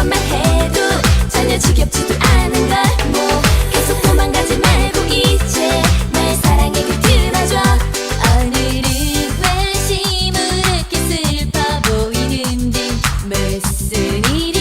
것만 해도 전혀 지겹지도 않은 걸뭐 계속 도망가지 말고 이제 날 사랑에게 들어줘 오늘은 왜 시무룩게 슬퍼 보이는지. 무슨 일이